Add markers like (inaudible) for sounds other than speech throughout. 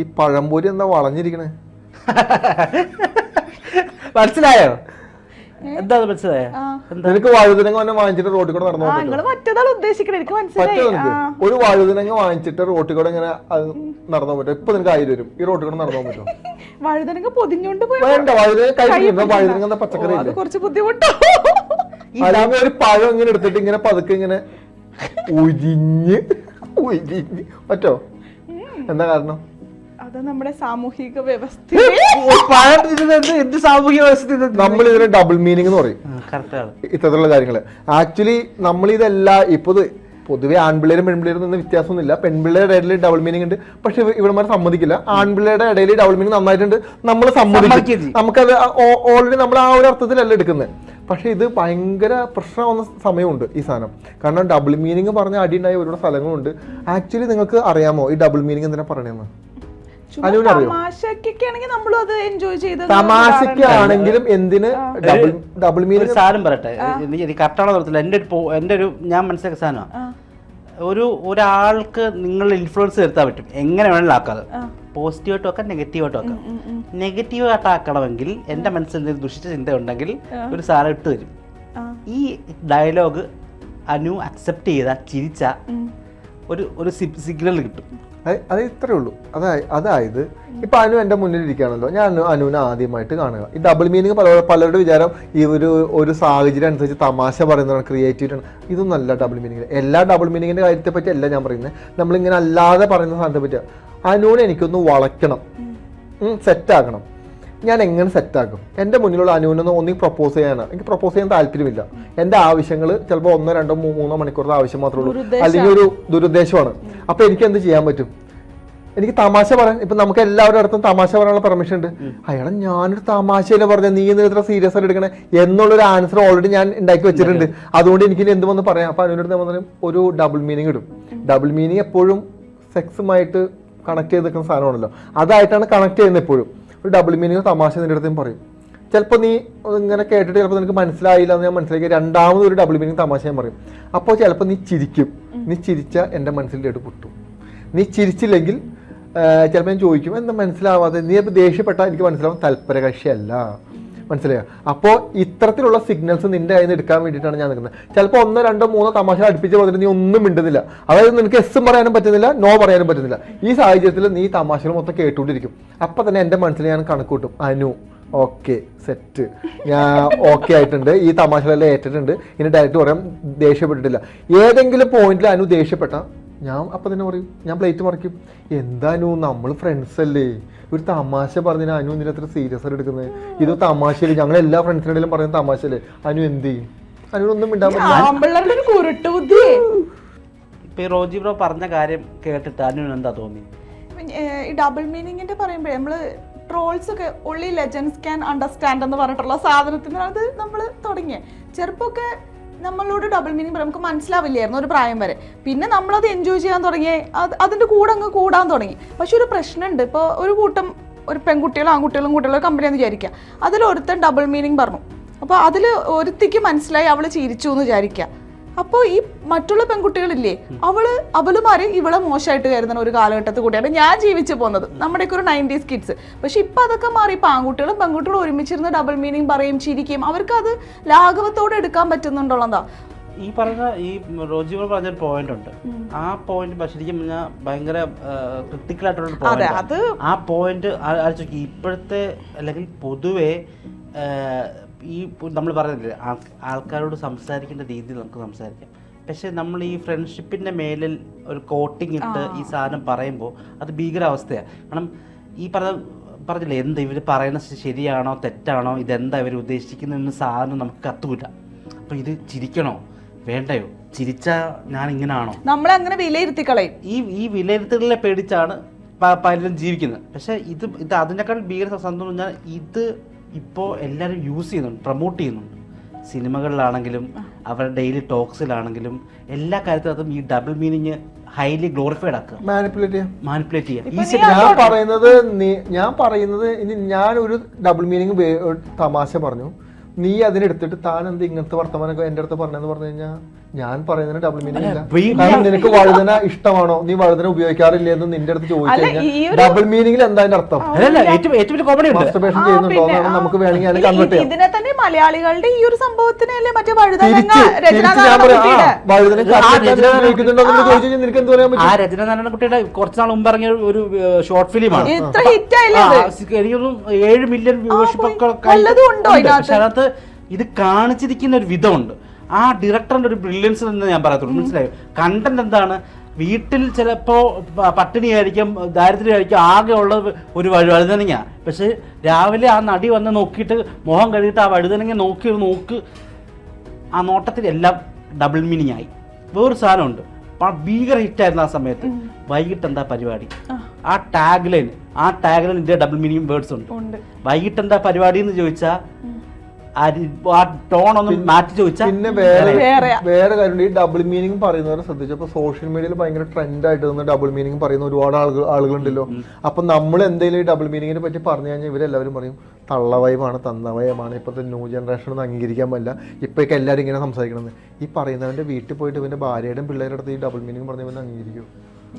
ഈ പഴംപൊരി എന്താ വളഞ്ഞിരിക്കണേ? (laughs) മനസ്സിലായോ? എന്താ മനസ്സിലായോ. നിനക്ക് വഴുതിനങ്ങ വന്നെ വാങ്ങിച്ചിട്ട് റോട്ടിൽ കൂടെ നടന്നു മറ്റേതാണ് ഉദ്ദേശിക്കണേ എനിക്ക് മനസ്സിലായി. ഒരു വഴുതിനങ്ങ വാങ്ങിച്ചിട്ട് റോട്ടിൽ കൂടെ ഇങ്ങനെ നടന്നു പറ്റും ഇപ്പൊ നിനക്ക് ആയിരം വരും. ഈ റോട്ടിൽ കൂടെ നടന്നു പറ്റുമോ (laughs) വഴുതനങ്ങ പൊതിഞ്ഞോണ്ട് പോയി വേണ്ട വഴുതിനെ കൈ കഴിക്കുന്ന. വഴുതിനങ്ങ പച്ചക്കറി അത് കുറച്ച് ബുദ്ധിമുട്ടോ. (laughs) അല്ലെങ്കിൽ ഒരു പഴം ഇങ്ങനെ എടുത്തിട്ട് ഇങ്ങനെ പതുക്കെ ഇങ്ങനെ ഉരിഞ്ഞ് ഉരിഞ്ഞ്. പറ്റോ? എന്താ കാരണം? അത് നമ്മുടെ സാമൂഹിക വ്യവസ്ഥ. എന്ത്? സാമൂഹിക വ്യവസ്ഥ നമ്മൾ ഇതിന് ഡബിൾ മീനിങ് എന്ന് പറയും. ഇത്തരത്തിലുള്ള കാര്യങ്ങൾ ആക്ച്വലി നമ്മൾ ഇതെല്ലാം ഇപ്പൊ പൊതുവെ ആൺപിള്ളേരും പെൺപിള്ളേരും നിന്ന് വ്യത്യാസമൊന്നുമില്ല. പെൺപിള്ളേരുടെ ഇടയിൽ ഡബിൾ മീനിങ് ഉണ്ട്. പക്ഷെ ഇവിടെ സമ്മതിക്കില്ല. ആൺപിള്ളേരുടെ ഇടയിൽ ഡബിൾ മീനിങ് നന്നായിട്ടുണ്ട്. നമ്മൾ സമ്മതിക്കും. നമുക്കത് ഓൾറെഡി നമ്മൾ ആ ഒരു അർത്ഥത്തിലല്ല എടുക്കുന്നത് പക്ഷേ ഇത് ഭയങ്കര പ്രശ്നമാവുന്ന സമയമുണ്ട് ഈ സാധനം. കാരണം ഡബിൾ മീനിങ് പറഞ്ഞ അടിയുണ്ടായ ഉണ്ടായ ഒരുപാട് സ്ഥലങ്ങളുണ്ട്. ആക്ച്വലി നിങ്ങൾക്ക് അറിയാമോ ഈ ഡബിൾ മീനിങ് എന്തിനാ പറയണെന്ന്? ആണെങ്കിൽ നമ്മളും അത് എൻജോയ് ചെയ്ത് തമാശക്ക് ആണെങ്കിലും എന്തിന് ഡബിൾ ഡബിൾ ഒരു മീനിങ് സാധനം പറയട്ടെ. എനിക്ക് കറക്റ്റാണോ നിർത്തില്ല എന്റെ എന്റെ ഒരു ഞാൻ മനസ്സിലാക്കിയ സാധനമാണ് ഒരു ഒരാൾക്ക് നിങ്ങൾ ഇൻഫ്ലുവൻസ് വരുത്താൻ പറ്റും. എങ്ങനെ വേണമെങ്കിലും ആക്കാതെ പോസിറ്റീവായിട്ട് ആക്കാം നെഗറ്റീവായിട്ടും ആക്കാം. നെഗറ്റീവായിട്ട് ആക്കണമെങ്കിൽ എന്റെ മനസ്സിൽ എന്തെങ്കിലും ദുഷിച്ച ചിന്ത ഉണ്ടെങ്കിൽ ഒരു സാധനം ഇട്ട് തരും. ഈ ഡയലോഗ് അനു അക്സെപ്റ്റ് ചെയ്ത ചിരിച്ച ഒരു ഒരു സിഗ്നൽ കിട്ടും. അത് ഇത്രേ ഉള്ളൂ. അതായത് അതായത് ഇപ്പൊ അനു എന്റെ മുന്നിൽ ഇരിക്കുകയാണല്ലോ. ഞാൻ അനു അനുവിനെ ആദ്യമായിട്ട് കാണുക. ഈ ഡബിൾ മീനിങ് പല പലരുടെ വിചാരം ഈ ഒരു ഒരു സാഹചര്യം അനുസരിച്ച് തമാശ പറയുന്നതാണ് ക്രിയേറ്റിവിറ്റി ആണ്. ഇതൊന്നും അല്ല ഡബിൾ മീനിങ് എല്ലാ ഡബിൾ മീനിങ്ങിന്റെ കാര്യത്തെ പറ്റി അല്ല ഞാൻ പറയുന്നത് നമ്മൾ ഇങ്ങനെ അല്ലാതെ പറയുന്ന സാധനത്തെ പറ്റി. അനുവിനെ എനിക്കൊന്ന് വളയ്ക്കണം. സെറ്റ് ആക്കണം. ഞാൻ എങ്ങനെ സെറ്റാക്കും? എന്റെ മുന്നിലുള്ള അനുവിനൊന്നും ഒന്നും പ്രപ്പോസ് ചെയ്യാനാണ് എനിക്ക് പ്രപ്പോസ് ചെയ്യാൻ താല്പര്യമില്ല. എന്റെ ആവശ്യങ്ങൾ ചിലപ്പോൾ ഒന്നോ രണ്ടോ മൂന്നോ മണിക്കൂറിന്റെ ആവശ്യം മാത്രമേ ഉള്ളൂ. അല്ലെങ്കിൽ ഒരു ദുരുദ്ദേശമാണ്. അപ്പൊ എനിക്ക് എന്ത് ചെയ്യാൻ പറ്റും? എനിക്ക് തമാശ പറയാൻ ഇപ്പൊ നമുക്ക് എല്ലാവരുടെ അടുത്തും തമാശ പറയാനുള്ള പെർമിഷൻ ഉണ്ട്. അയാളെ ഞാനൊരു തമാശയിലെ പറഞ്ഞ നീ എന്തിനാ ഇത്ര സീരിയസ് ആയിട്ട് എടുക്കണേ? എന്നുള്ളൊരു ആൻസർ ഓൾറെഡി ഞാൻ ഉണ്ടാക്കി വെച്ചിട്ടുണ്ട്. അതുകൊണ്ട് എനിക്ക് ഇനി എന്ത് വന്ന് പറയാം? അപ്പൊ അതിനോട് പറഞ്ഞാലും ഒരു ഡബിൾ മീനിങ് ഇടും. ഡബിൾ മീനിങ് എപ്പോഴും സെക്സുമായിട്ട് കണക്ട് ചെയ്ത് നിൽക്കുന്ന സാധനമാണല്ലോ. അതായിട്ടാണ് കണക്ട് ചെയ്യുന്നത് എപ്പോഴും. ഒരു ഡബിൾ മീനിങ് തമാശ നിന്റെ അടുത്തും പറയും. ചിലപ്പോൾ നീ ഇങ്ങനെ കേട്ടിട്ട് ചിലപ്പോൾ നിനക്ക് മനസ്സിലായില്ല എന്ന് ഞാൻ മനസ്സിലാക്കി രണ്ടാമത് ഒരു ഡബിൾ മീനിങ് തമാശ ഞാൻ പറയും. അപ്പോൾ ചിലപ്പോൾ നീ ചിരിക്കും. നീ ചിരിച്ച എന്റെ മനസ്സിലേക്ക് പൊട്ടും. നീ ചിരിച്ചില്ലെങ്കിൽ ചിലപ്പോൾ ഞാൻ ചോദിക്കും എന്താ മനസ്സിലാവാതെ? നീ ഇപ്പോൾ ദേഷ്യപ്പെട്ടാൽ എനിക്ക് മനസ്സിലാവും തൽപര കക്ഷിയല്ല മനസ്സിലായോ? അപ്പോൾ ഇത്തരത്തിലുള്ള സിഗ്നൽസ് നിന്റെ കയ്യിൽ നിന്ന് എടുക്കാൻ വേണ്ടിയിട്ടാണ് ഞാൻ നിൽക്കുന്നത്. ചിലപ്പോൾ ഒന്നോ രണ്ടോ മൂന്നോ തമാശ അടുപ്പിച്ച് പറഞ്ഞിട്ട് നീ ഒന്നും മിണ്ടുന്നില്ല. അതായത് നിനക്ക് എസ്സും പറയാനും പറ്റുന്നില്ല നോ പറയാനും പറ്റുന്നില്ല. ഈ സാഹചര്യത്തിൽ നീ തമാശകൾ മൊത്തം കേട്ടുകൊണ്ടിരിക്കും. അപ്പം തന്നെ എന്റെ മനസ്സിൽ ഞാൻ കണക്ക് കൂട്ടും അനു ഓക്കെ സെറ്റ് ഞാൻ ഓക്കെ ആയിട്ടുണ്ട്. ഈ തമാശകളെല്ലാം ഏറ്റിട്ടുണ്ട്. ഇനി ഡയറക്റ്റ് പറയാം ദേഷ്യപ്പെട്ടിട്ടില്ല. ഏതെങ്കിലും പോയിന്റിൽ അനു ദേഷ്യപ്പെട്ട ഞാൻ അപ്പം തന്നെ പറയും ഞാൻ പ്ലേറ്റ് മറിക്കും. എന്താനു നമ്മൾ ഫ്രണ്ട്സ് അല്ലേ? ഒരു തമാശ പറഞ്ഞാൽ അനു എന്തിനാ അത്ര സീരിയസ് ആയിട്ട് എടുക്കുന്നത്? ഇത് തമാശയിൽ ഞങ്ങൾ എല്ലാ ഫ്രണ്ട്സിനിടയിലും പറയുന്ന തമാശയല്ലേ? അനു എന്ത് ചെയ്യും? അനുവിനൊന്നും മിണ്ടാൻ ഇപ്പൊ ഈ റോജി ബ്രോ പറഞ്ഞ കാര്യം കേട്ടിട്ട് അനുവിന് എന്താ തോന്നി? ഈ ഡബിൾ മീനിങ്ങിന്റെ പറയുമ്പോഴേ നമ്മൾ ട്രോൾസ് ഒക്കെ ഉള്ളി ലെജൻസ് ക്യാൻ അണ്ടർസ്റ്റാൻഡ് എന്ന് പറഞ്ഞിട്ടുള്ള സാധനത്തിന് അത് നമ്മൾ തുടങ്ങിയ. ചെറുപ്പമൊക്കെ നമ്മളോട് ഡബിൾ മീനിങ് പറയും നമുക്ക് മനസ്സിലാവില്ലായിരുന്നു ഒരു പ്രായം വരെ. പിന്നെ നമ്മളത് എൻജോയ് ചെയ്യാൻ തുടങ്ങി. അത് അതിന്റെ കൂടെ അങ്ങ് കൂടാൻ തുടങ്ങി. പക്ഷെ ഒരു പ്രശ്നമുണ്ട്. ഇപ്പോൾ ഒരു കൂട്ടം ഒരു പെൺകുട്ടികളും ആൺകുട്ടികളും കുട്ടികളും കമ്പനിയാന്ന് വിചാരിക്കുക അതിൽ ഒരുത്തൻ ഡബിൾ മീനിങ് പറഞ്ഞു. അപ്പോൾ അതിൽ ഒരുത്തിക്ക് മനസ്സിലായി അവൾ ചിരിച്ചു എന്ന് വിചാരിക്കുക അപ്പോൾ ഈ മറ്റുള്ള പെൺകുട്ടികളില്ലേ അവൾ അവളുമാര് ഇവളെ മോശമായിട്ട് കരുതുന്ന ഒരു കാലഘട്ടത്തിൽ കൂടിയാണ്. ഞാൻ ജീവിച്ചു പോകുന്നത്. നമ്മുടെയൊക്കെ ഒരു നയന്റീസ് കിഡ്സ്. പക്ഷെ ഇപ്പൊ അതൊക്കെ മാറി. ഇപ്പൊ ആൺകുട്ടികളും പെൺകുട്ടികളും ഒരുമിച്ചിരുന്ന് ഡബിൾ മീനിങ് പറയും ചിരിക്കുകയും അവർക്ക് അത് ലാഘവത്തോടെ എടുക്കാൻ പറ്റുന്നുണ്ടോളന്താ ഈ പറഞ്ഞ ഈ റോജി പറഞ്ഞ പറഞ്ഞൊരു പോയിന്റ് ഉണ്ട്. ആ പോയിന്റ് ശരിക്കും ഞാൻ ഭയങ്കര ക്രിട്ടിക്കൽ ആയിട്ടുള്ള അത് ആ പോയിന്റ് ഇപ്പോഴത്തെ അല്ലെങ്കിൽ പൊതുവെ ഈ നമ്മൾ ആൾ- ആൾക്കാരോട് സംസാരിക്കേണ്ട രീതിയിൽ നമുക്ക് സംസാരിക്കാം. പക്ഷെ നമ്മൾ ഈ ഫ്രണ്ട്ഷിപ്പിന്റെ മേലിൽ ഒരു കോട്ടിങ് ഇട്ട് ഈ സാധനം പറയുമ്പോൾ അത് ഭീകരാവസ്ഥയാണ് കാരണം ഈ പറഞ്ഞ പറഞ്ഞില്ലേ എന്ത് ഇവർ പറയുന്നത് ശരിയാണോ തെറ്റാണോ ഇതെന്താ ഇവർ ഉദ്ദേശിക്കുന്നതെന്ന് സാധനം നമുക്ക് കത്തൂല അപ്പൊ ഇത് ചിരിക്കണോ? വേണ്ടയോ? ചിരിച്ചാ ഞാൻ ഇങ്ങനാണോ? നമ്മളെ അങ്ങനെ വിലയിരുത്തി കളയും ഈ ഈ വിലയിരുത്തലിനെ പേടിച്ചാണ് പലരും ജീവിക്കുന്നത്. പക്ഷെ ഇത് ഇത് അതിനേക്കാൾ ഭീകര സംഭവം എന്ന് പറഞ്ഞാൽ ഇത് ഇപ്പോൾ എല്ലാവരും യൂസ് ചെയ്യുന്നുണ്ട് പ്രൊമോട്ട് ചെയ്യുന്നുണ്ട്. സിനിമകളിലാണെങ്കിലും അവരുടെ ഡെയിലി ടോക്സിലാണെങ്കിലും എല്ലാ കാര്യത്തിനകത്തും ഈ ഡബിൾ മീനിങ് ഹൈലി ഗ്ലോറിഫൈഡ് ആക്കുക. മാനിപ്പുലേറ്റ് ചെയ്യാം. മാനിപ്പുലേറ്റ് ഈസി ഞാൻ പറയുന്നത് ഞാൻ പറയുന്നത് ഇനി ഞാൻ ഒരു ഡബിൾ മീനിങ് തമാശ പറഞ്ഞു. നീ അതിനെടുത്തിട്ട് താൻ എന്ത് ഇങ്ങനത്തെ വർത്തമാനമൊക്കെ എന്റെ അടുത്ത് പറഞ്ഞെന്ന് പറഞ്ഞു കഴിഞ്ഞാൽ ഞാൻ പറയുന്നതിന് ഡബിൾ മീനിങ് ഇല്ല. നിനക്ക് വഴുതന ഇഷ്ടമാണോ? നീ വഴുതന ഉപയോഗിക്കാറില്ല എന്ന് നിന്റെ അടുത്ത് ചോദിച്ചു കഴിഞ്ഞാൽ ഡബിൾ മീനിങ്ങിൽ എന്താ അതിന്റെ അർത്ഥം? മാസ്റ്റർബേഷൻ ആ, ചെയ്യുന്നുണ്ടോ എന്നാണ് നമുക്ക് വേണമെങ്കിൽ അതിനെ കൺവേർട്ട് ചെയ്യാം. ഇതിനെ തന്നെ മലയാളികളുടെ ഈ ഒരു സംഭവത്തിനല്ലേ മറ്റേ വഴുതന ആ, രചന- ഉപയോഗിക്കുന്നുണ്ടോ എന്ന് ചോദിച്ചു നിനക്ക് എന്ത് പറയാൻ പറ്റും? രചന നാരായണ കുട്ടിയുടെ കുറച്ച് നാൾ മുമ്പ് ഇറങ്ങിയ ഒരു ഷോർട്ട് ഫിലിമാണ്? എനിക്കൊന്നും ഏഴ് മില്യൺ വ്യൂവർഷിപ്പ് ഒക്കെ അതിനകത്ത് ഇത് കാണിച്ചിരിക്കുന്ന ഒരു വിധമുണ്ട്. ആ ഡയറക്ടറിന്റെ ഒരു ബ്രില്യൻസ് എന്ന് ഞാൻ പറയത്തുള്ളൂ. മനസ്സിലായോ? കണ്ടന്റ് എന്താണ്? വീട്ടിൽ ചിലപ്പോൾ പട്ടിണിയായിരിക്കും ദാരിദ്ര്യമായിരിക്കും ആകെ ഉള്ള ഒരു വഴു- വഴുതനങ്ങ. പക്ഷെ രാവിലെ ആ നടി വന്ന് നോക്കിയിട്ട് മുഖം കഴുകിയിട്ട് ആ വഴുതനങ്ങ നോക്കി ഒരു നോക്ക്. ആ നോട്ടത്തിൽ എല്ലാം ഡബിൾ മീനിങ് ആയി. വേറൊരു സാധനമുണ്ട്. ഭീകര ഹിറ്റായിരുന്നു ആ സമയത്ത്. വൈകിട്ട് എന്താ പരിപാടി? ആ. ടാഗ് ലൈൻ ആ ടാഗ് ലൈൻ ഇതിന്റെ ഡബിൾ മീനിങ് വേർഡ്സ് ഉണ്ട്. വൈകിട്ട് എന്താ പരിപാടി എന്ന് ചോദിച്ചാ ആ രി- ആ ടോൺ ഒന്ന് മാറ്റി ചോദിച്ചാ പിന്നെ വേറെ. വേറെ കാര്യം ഈ ഡബിൾ മീനിങ് പറയുന്നവരെ ശ്രദ്ധിച്ചപ്പോ സോഷ്യൽ മീഡിയയിൽ ഭയങ്കര ട്രെൻഡ് ആയിട്ട് നിന്ന് ഡബിൾ മീനിങ് പറയുന്ന ഒരുപാട് ആളുകൾ ആളുകളുണ്ടല്ലോ. അപ്പൊ നമ്മൾ എന്തെങ്കിലും ഈ ഡബിൾ മീനിങ്ങിനെ പറ്റി പറഞ്ഞു കഴിഞ്ഞാൽ ഇവരെല്ലാവരും പറയും തള്ളവയമാണ് തന്നവയമാണ് ഇപ്പോഴത്തെ ന്യൂ ജനറേഷൻ ഒന്നും അംഗീകരിക്കാൻ പറ്റില്ല ഇപ്പൊക്കെ എല്ലാവരും ഇങ്ങനെ സംസാരിക്കണമെന്ന് ഈ പറയുന്നവന്റെ വീട്ടിൽ പോയിട്ട് ഇവന്റെ ഭാര്യയുടെയും പിള്ളേരുടെ അടുത്ത് ഈ ഡബിൾ മീനിങ് പറഞ്ഞവൻ അംഗീകരിക്കും?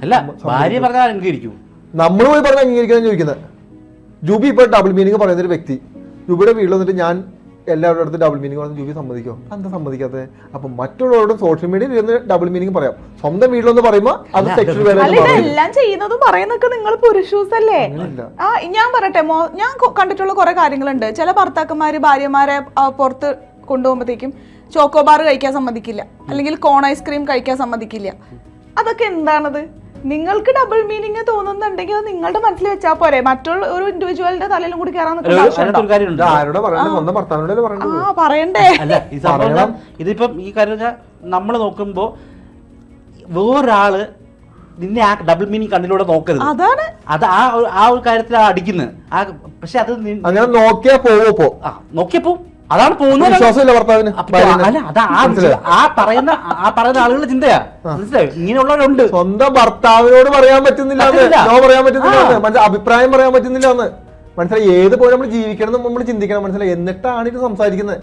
അല്ല ഭാര്യ പറഞ്ഞാൽ അംഗീകരിക്കും? നമ്മൾ പോയി പറഞ്ഞ അംഗീകരിക്കാൻ ചോദിക്കുന്നത്. ജൂബി ഇപ്പൊ ഡബിൾ മീനിങ് പറയുന്ന ഒരു വ്യക്തി. ജൂബിയുടെ വീട്ടിൽ വന്നിട്ട് ഞാൻ എല്ലാവരുടെ അടുത്ത് ഡബിൾ മീനിങ് പറഞ്ഞ് ജൂബി സമ്മതിക്കോ? എന്താ സമ്മതിക്കാത്തത് അപ്പൊ മറ്റുള്ളവരോടും സോഷ്യൽ മീഡിയയിൽ ഇരുന്ന് ഡബിൾ മീനിങ് പറയാം. സ്വന്തം വീട്ടിലൊന്ന് പറയുമ്പോൾ അത് സെക്ഷൽ എല്ലാം ചെയ്യുന്നതും പറയുന്നൊക്കെ നിങ്ങൾ പുരുഷൂസല്ലേ ആ ഞാൻ പറയട്ടെ മോ ഞാൻ കണ്ടിട്ടുള്ള കുറെ കാര്യങ്ങളുണ്ട്. ചില ഭർത്താക്കന്മാര് ഭാര്യമാരെ പുറത്ത് കൊണ്ടുപോകുമ്പോഴത്തേക്കും ചോക്കോബാർ കഴിക്കാൻ സമ്മതിക്കില്ല. അല്ലെങ്കിൽ കോൺ ഐസ്ക്രീം കഴിക്കാൻ സമ്മതിക്കില്ല. അതൊക്കെ എന്താണത്? നിങ്ങൾക്ക് ഡബിൾ മീനിങ് തോന്നുന്നുണ്ടെങ്കിൽ അത് നിങ്ങളുടെ മനസ്സിൽ വെച്ചാൽ പോരെ. മറ്റുള്ള ഒരു ഇൻഡിവിജ്വലിന്റെ തലയിലും കൂടി കയറാൻ ആ. പറയണ്ടേ. അല്ല ഈ സംഭവം ഇതിപ്പം ഈ കാര്യം നമ്മൾ നോക്കുമ്പോ വേറൊരാൾ നിന്നെ ആ ഡബിൾ മീനിങ് കണ്ണിലൂടെ നോക്കരുത്. അതാണ്. അത് ആ ഒരു- ആ ഒരു കാര്യത്തിൽ അടിക്കുന്നത് ആ പക്ഷെ അത് നി- അങ്ങനെ നോക്കിയാ പോവോ പോ. ആ നോക്കിയപ്പോ അതാണ് പോകുന്നത്. വിശ്വാസമില്ല ഭർത്താവിന് അല്ല അതാ ആ പറയുന്ന ആ പറയുന്ന ആളുകളുടെ ചിന്തയാ. മനസ്സിലായോ? ഇങ്ങനെയുള്ളവരുണ്ട്. സ്വന്തം ഭർത്താവിനോട് പറയാൻ പറ്റുന്നില്ല പറയാൻ പറ്റുന്നില്ല അഭിപ്രായം പറയാൻ പറ്റുന്നില്ല മനസ്സിലായി? ഏത് പോലെ നമ്മൾ ജീവിക്കണം നമ്മൾ ചിന്തിക്കണം. മനസ്സിലായി? എന്നിട്ടാണ് ഇത് സംസാരിക്കുന്നത്.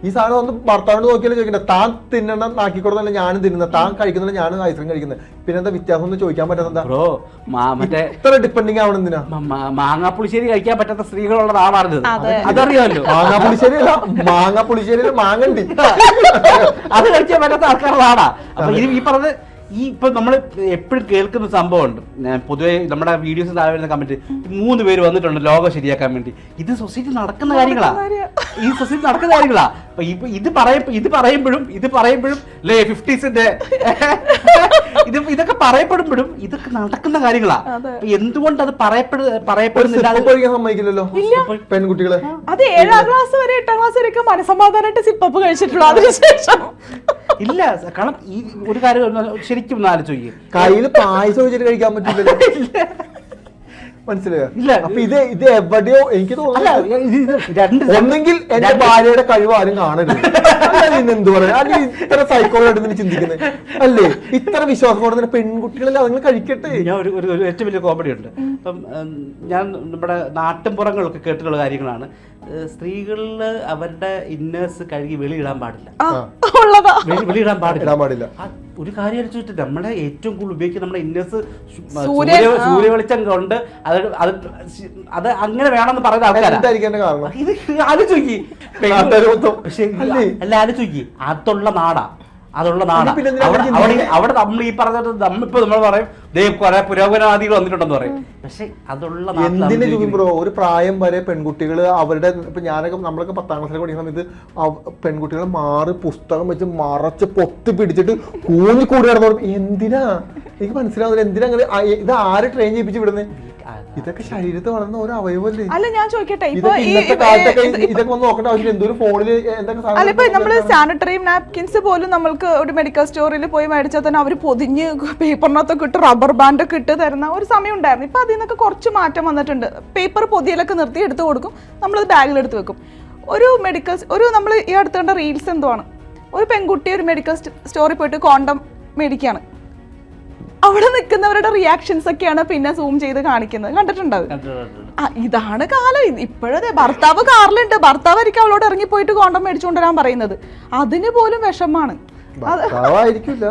ഈ സാധനം ഒന്ന് ഭർത്താവിനോട് നോക്കിയാലും ചോദിക്കണ്ട? താൻ തിന്നണം നാക്കിക്കൊടുന്നല്ല ഞാനും തിന്നുന്നത് താൻ കഴിക്കുന്നില്ല ഞാനും ഐസ്ക്രീം കഴിക്കുന്നത് പിന്നെ എന്താ വ്യത്യാസം ഒന്നും ചോദിക്കാൻ പറ്റുന്നത് ബ്രോ മറ്റേ ഇത്ര ഡിപ്പെൻഡിങ് ആവണം എന്തിനാ? മാങ്ങാപ്പുളിശ്ശേരി കഴിക്കാൻ പറ്റാത്ത സ്ത്രീകളുള്ള ആളാണ് അതെ. അതറിയാമല്ലോ. മാങ്ങാപ്പുളിശ്ശേരി അല്ല മാങ്ങാപ്പുളിശ്ശേരി മാങ്ങണ്ടി അത് കഴിക്കാൻ പറ്റാത്ത ആൾക്കാരുടെ ആടാ അപ്പൊ ഈ പറഞ്ഞത് ഈ ഇപ്പൊ നമ്മൾ എപ്പോഴും കേൾക്കുന്ന സംഭവമുണ്ട്. പൊതുവെ നമ്മുടെ വീഡിയോസ് താഴെ വരുന്ന കമന്റ് മൂന്ന് പേര് വന്നിട്ടുണ്ട് ലോകം ശരിയാക്കാൻ വേണ്ടി. ഇത് സൊസൈറ്റി നടക്കുന്ന കാര്യങ്ങളാ. ഈ സൊസൈറ്റി നടക്കുന്ന കാര്യങ്ങളാ. അപ്പൊ ഇത് പറയ ഇത് പറയുമ്പോഴും ഇത് പറയുമ്പോഴും ലേ ഫിഫ്റ്റീസിന്റെ (laughs) പറയപ്പെടുമ്പോഴും ഇതൊക്കെ നടക്കുന്ന കാര്യങ്ങളാ. എന്തുകൊണ്ട് അത് പറയപ്പെടു പറയപ്പെടുന്നില്ല? അത് കഴിക്കാൻ സമ്മതിക്കില്ലല്ലോ പെൺകുട്ടികളെ. അത് ഏഴാം ക്ലാസ് വരെ എട്ടാം ക്ലാസ് വരെയൊക്കെ മനസമാധാനമായിട്ട് സിപ്പപ്പ് കഴിച്ചിട്ടുള്ളൂ. അതിനുശേഷം ഇല്ല കാരണം ഈ ഒരു കാര്യം ശരിക്കും ഒന്ന് ആലോചിച്ച് കയ്യിൽ പായസം വെച്ചിട്ട് കഴിക്കാൻ പറ്റില്ലല്ലോ മനസ്സിലായോ? ഇല്ല. അപ്പൊ ഇത് ഇത് എവിടെയോ എനിക്ക് തോന്നുന്നു (laughs) ഒന്നെങ്കിൽ എന്റെ ഭാര്യയുടെ കഴിവ് ആരും കാണരുത്. അല്ല എന്ത് പറയാ? അല്ലെങ്കിൽ ഇത്ര സൈക്കോളായിട്ട് നിങ്ങൾ ചിന്തിക്കുന്നത് അല്ലേ? ഇത്ര വിശ്വാസത്തോടെ തന്നെ പെൺകുട്ടികളല്ലേ അതുങ്ങൾ കഴിക്കട്ടെ? ഞാൻ ഒരു ഒരു ഒരു ഏറ്റവും വലിയ കോമഡി ഉണ്ട്. അപ്പം ഞാൻ നമ്മുടെ നാട്ടിൻപുറങ്ങളൊക്കെ കേട്ടിട്ടുള്ള കാര്യങ്ങളാണ്. സ്ത്രീകളിൽ അവരുടെ ഇന്നേഴ്സ് കഴുകി വെളിയിടാൻ പാടില്ല. ഉള്ളതാ. വെളി- വെളിയിടാൻ പാടില്ല. പാടില്ല. ഒരു കാര്യം അടിച്ചിട്ട് നമ്മുടെ ഏറ്റവും കൂടുതൽ ഉപയോഗിക്കുന്ന നമ്മുടെ ഇന്നേഴ്സ് സൂര്യ- സൂര്യ വെളിച്ചം കൊണ്ട് അത് അത് അത് അങ്ങനെ വേണമെന്ന് പറയുന്ന ആൾക്കാരാ. എന്തായിരിക്കും എന്റെ കാരണം? ഇത്. പക്ഷേ അല്ലേ? അല്ല ആലോചിക്കി അതുള്ള നാടാ. അതുള്ള നാടാണ് അവിടെ അവിടെ നമ്മൾ ഈ പറഞ്ഞത് നമ്മിപ്പോ നമ്മൾ പറയും ദേ കുറെ പുരോഗമനവാദികൾ വന്നിട്ടുണ്ടെന്ന് പറയും. പക്ഷെ അതുള്ള എന്തിനു ചോദിക്കുമ്പോ ബ്രോ? ഒരു പ്രായം വരെ പെൺകുട്ടികൾ അവരുടെ ഇപ്പൊ ഞാനൊക്കെ നമ്മളൊക്കെ പത്താം ക്ലാസ്സിൽ പഠിക്കുന്ന സമയത്ത് പെൺകുട്ടികൾ മാറി പുസ്തകം വെച്ച് മറച്ച് പൊത്തി പിടിച്ചിട്ട് കൂഞ്ഞി കൂടി നടന്നു എന്തിനാ? എനിക്ക് മനസ്സിലാവുന്നില്ല. എന്തിനാ ഇത് ആര് ട്രെയിൻ ചെയ്യിപ്പിച്ച് വിടുന്നത് ഇതൊക്കെ ശരീരത്തിൽ വളർന്ന ഒരു അവയവല്ലേ? അല്ല ഞാൻ ചോദിക്കട്ടെ ഇപ്പൊ ഇതൊക്കെ ഈ ഇതൊക്കെ വന്ന് നോക്കേണ്ട ആവശ്യമില്ല. ഫോണിൽ എന്തൊക്കെ സാധനം അല്ല ഇപ്പൊ നമ്മൾ. സാനിറ്ററി നാപ്കിൻസ് പോലും നമ്മൾക്ക് ഒരു മെഡിക്കൽ സ്റ്റോറിൽ പോയി മേടിച്ചാൽ തന്നെ അവർ പൊതിഞ്ഞ് പേപ്പറിനകത്തൊക്കെ ഇട്ട് റബ്ബർ ബാൻഡ് ഒക്കെ ഇട്ട് തരുന്ന ഒരു സമയം ഉണ്ടായിരുന്നു. ഇപ്പൊ അതിൽ നിന്നൊക്കെ കുറച്ച് മാറ്റം വന്നിട്ടുണ്ട്. പേപ്പർ പൊതിയലൊക്കെ നിർത്തി എടുത്തു കൊടുക്കും. നമ്മളത് ബാഗിൽ എടുത്ത് വെക്കും. ഒരു മെഡിക്കൽ ഒരു നമ്മൾ ഈ അടുത്ത് കണ്ട റീൽസ് എന്തുവാണ് ഒരു പെൺകുട്ടി ഒരു മെഡിക്കൽ സ്റ്റോറിൽ പോയിട്ട് കോണ്ടം മേടിക്കുകയാണ് അവിടെ നിൽക്കുന്നവരുടെ റിയാക്ഷൻസ് ഒക്കെയാണ് പിന്നെ സൂം ചെയ്ത് കാണിക്കുന്നത്. കണ്ടിട്ടുണ്ടോ? അത്? കണ്ടു, കണ്ടു, കണ്ടു. ആ ഇതാണ് കാലം. ഇപ്പോഴത്തെ ഭർത്താവ് കാറിലുണ്ട്. ഭർത്താവ് ആയിരിക്കും അവളോട് ഇറങ്ങി പോയിട്ട് കോണ്ടം മേടിച്ചുകൊണ്ടുവരാൻ പറയുന്നത്. അതിന് പോലും വിഷമാണ്. ഭർത്താവായിരിക്കില്ല.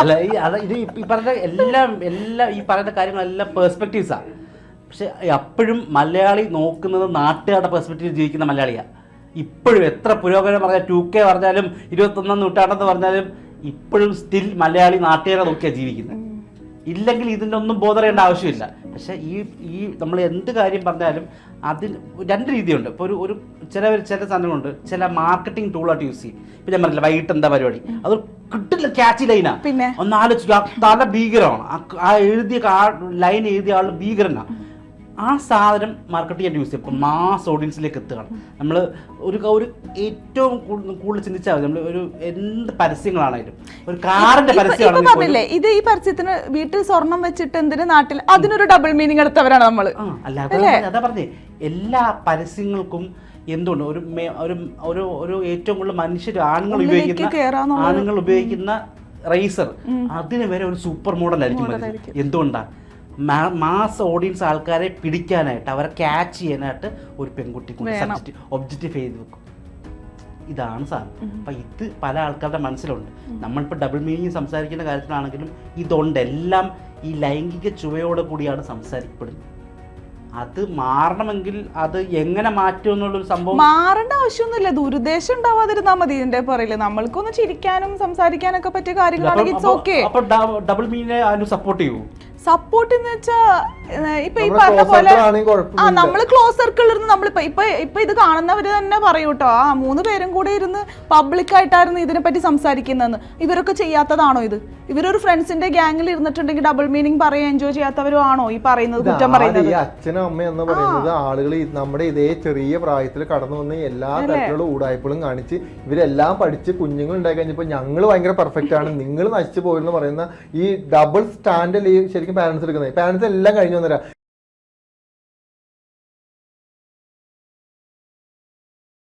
അല്ല ഈ അത് ഇത് ഈ- പറഞ്ഞ എല്ലാം എല്ലാം ഈ പറയുന്ന കാര്യങ്ങളെല്ലാം പേഴ്സ്പെക്റ്റീവ്സാണ് പക്ഷെ എപ്പോഴും മലയാളി നോക്കുന്നത് നാട്ടുകാരുടെ പെർസ്പെക്റ്റീവ് ജീവിക്കുന്ന മലയാളിയാണ് ഇപ്പോഴും എത്ര പുരോഗമനം പറഞ്ഞാൽ ടു കെ പറഞ്ഞാലും ഇരുപത്തൊന്നാം നൂറ്റാണ്ടെന്ന് പറഞ്ഞാലും ഇപ്പോഴും സ്റ്റിൽ മലയാളി നാട്ടുകാരെ നോക്കിയാണ് ജീവിക്കുന്നത് ഇല്ലെങ്കിൽ ഇതിന്റെ ഒന്നും ബോധറേണ്ട ആവശ്യമില്ല. പക്ഷേ ഈ ഈ നമ്മൾ എന്ത് കാര്യം പറഞ്ഞാലും അതിൽ രണ്ട് രീതിയുണ്ട്. ഇപ്പോൾ ഒരു ഒരു ചില ചില സാധനങ്ങളുണ്ട്. ചില മാർക്കറ്റിംഗ് ടൂളായിട്ട് യൂസ് ചെയ്യും. ഇപ്പം ഞാൻ പറഞ്ഞില്ല വൈകിട്ട് എന്താ പരിപാടി? അത് കിട്ടില്ല ക്യാച്ച് ലൈനാ പിന്നെ? ഒന്ന് ആലോചിച്ചു തല ഭീകരമാണ്. ആ എഴുതിയ ലൈൻ എഴുതിയ ആൾ ഭീകരനാണ് ആ സാധനം മാർക്കറ്റ് ചെയ്യാൻ യൂസ് ചെയ്യും. ഇപ്പം മാസ് ഓഡിയൻസിലേക്ക് എത്തുകയാണ്. നമ്മൾ ഒരു ഒരു ഏറ്റവും കൂടുതൽ ചിന്തിച്ചാൽ മതി. നമ്മൾ ഒരു എന്ത് പരസ്യങ്ങളാണെങ്കിലും ഒരു കാറിന്റെ പറഞ്ഞില്ലേ ഇത് ഈ പരസ്യത്തിന് വീട്ടിൽ സ്വർണം വെച്ചിട്ട് എന്തിനു നാട്ടിൽ അതിനൊരു ഡബിൾ മീനിങ് എടുത്തവരാണ് നമ്മൾ അല്ലാതെ അല്ല അതാ പറഞ്ഞേ എല്ലാ പരസ്യങ്ങൾക്കും എന്തുകൊണ്ട് ഒരു ഒരു ഒരു ഒരു ഏറ്റവും കൂടുതൽ മനുഷ്യർ ആണുങ്ങൾ ഉപയോഗിക്കുന്ന. ആണുങ്ങൾ ഉപയോഗിക്കുന്ന റേസർ അതിന് വരെ ഒരു സൂപ്പർ മോഡൽ ആയിരിക്കും Model വരുന്നത്. ആയിരിക്കും. എന്തുകൊണ്ടാ? മാസ് ഓഡിയൻസ് ആൾക്കാരെ പിടിക്കാനായിട്ട് അവരെ ക്യാച്ച് ചെയ്യാനായിട്ട് ഒരു പെൺകുട്ടി ഒബ്ജക്റ്റീവ് ചെയ്ത് വെക്കും. ഇതാണ് സാധനം. അപ്പം ഇത് പല ആൾക്കാരുടെ മനസ്സിലുണ്ട്. നമ്മളിപ്പോൾ ഡബിൾ മീനിങ് സംസാരിക്കുന്ന കാര്യത്തിലാണെങ്കിലും ഇതുണ്ട്. എല്ലാം ഈ ലൈംഗിക ചുവയോടെ കൂടിയാണ് സംസാരിക്കപ്പെടുന്നത്. അത് മാറണമെങ്കിൽ അത് എങ്ങനെ മാറ്റും എന്നുള്ളൊരു സംഭവം മാറേണ്ട ആവശ്യമൊന്നുമില്ല. ദുരുദ്ദേശം ഉണ്ടാവാതിരുന്നാ മതി ഇതിന്റെ പറയില്ല നമ്മൾക്കൊന്ന് ചിരിക്കാനും സംസാരിക്കാനൊക്കെ പറ്റിയ കാര്യങ്ങളാണെങ്കിൽ ഇറ്റ്സ് ഓക്കെ അപ്പൊ ഡബിൾ മീനിനെ അതിന് സപ്പോർട്ട് ചെയ്യൂ. സപ്പോർട്ട് എന്ന് വെച്ചാ ഏഹ് ഇപ്പൊ ഈ നമ്മൾ പറഞ്ഞ പോലെ ആ. നമ്മൾ ക്ലോസ് സർക്കിളിൽ ഇരുന്ന് നമ്മൾ ഇപ്പൊ ഇപ്പൊ ഇത് കാണുന്നവര് തന്നെ പറയൂ കേട്ടോ ആ മൂന്ന് പേരും കൂടെ ഇരുന്ന് പബ്ലിക് ആയിട്ടായിരുന്നു ഇതിനെപ്പറ്റി സംസാരിക്കുന്നതെന്ന്. ഇവരൊക്കെ ചെയ്യാത്തതാണോ ഇത്? ഇവരൊരു ഫ്രണ്ട്സിന്റെ ഗ്യാങ്ങിൽ ഇരുന്നിട്ടുണ്ടെങ്കിൽ ഡബിൾ മീനിങ് പറയാൻ എൻജോയ് ചെയ്യാത്തവരും ആണോ ഈ പറയുന്നത് കുറ്റം പറയുന്നത്? അച്ഛനും അമ്മ എന്ന് പറയുന്നത് ആളുകൾ നമ്മുടെ ഇതേ ചെറിയ പ്രായത്തിൽ കടന്നു വന്ന് എല്ലാ തരത്തിലുള്ള ഊടായ്പകളും കാണിച്ച് ഇവരെല്ലാം പഠിച്ച് കുഞ്ഞുങ്ങൾ ഉണ്ടായി കഴിഞ്ഞപ്പോൾ ഞങ്ങൾ ഭയങ്കര പെർഫെക്റ്റ് ആണ്. നിങ്ങൾ നശിച്ചു പോയെന്ന് പറയുന്ന ഈ ഡബിൾ സ്റ്റാൻഡിൽ ശരിക്കും പാരന്റ്സ് എടുക്കുന്നത്. പാരന്റ്സ് എല്ലാം കഴിഞ്ഞു milyon lira.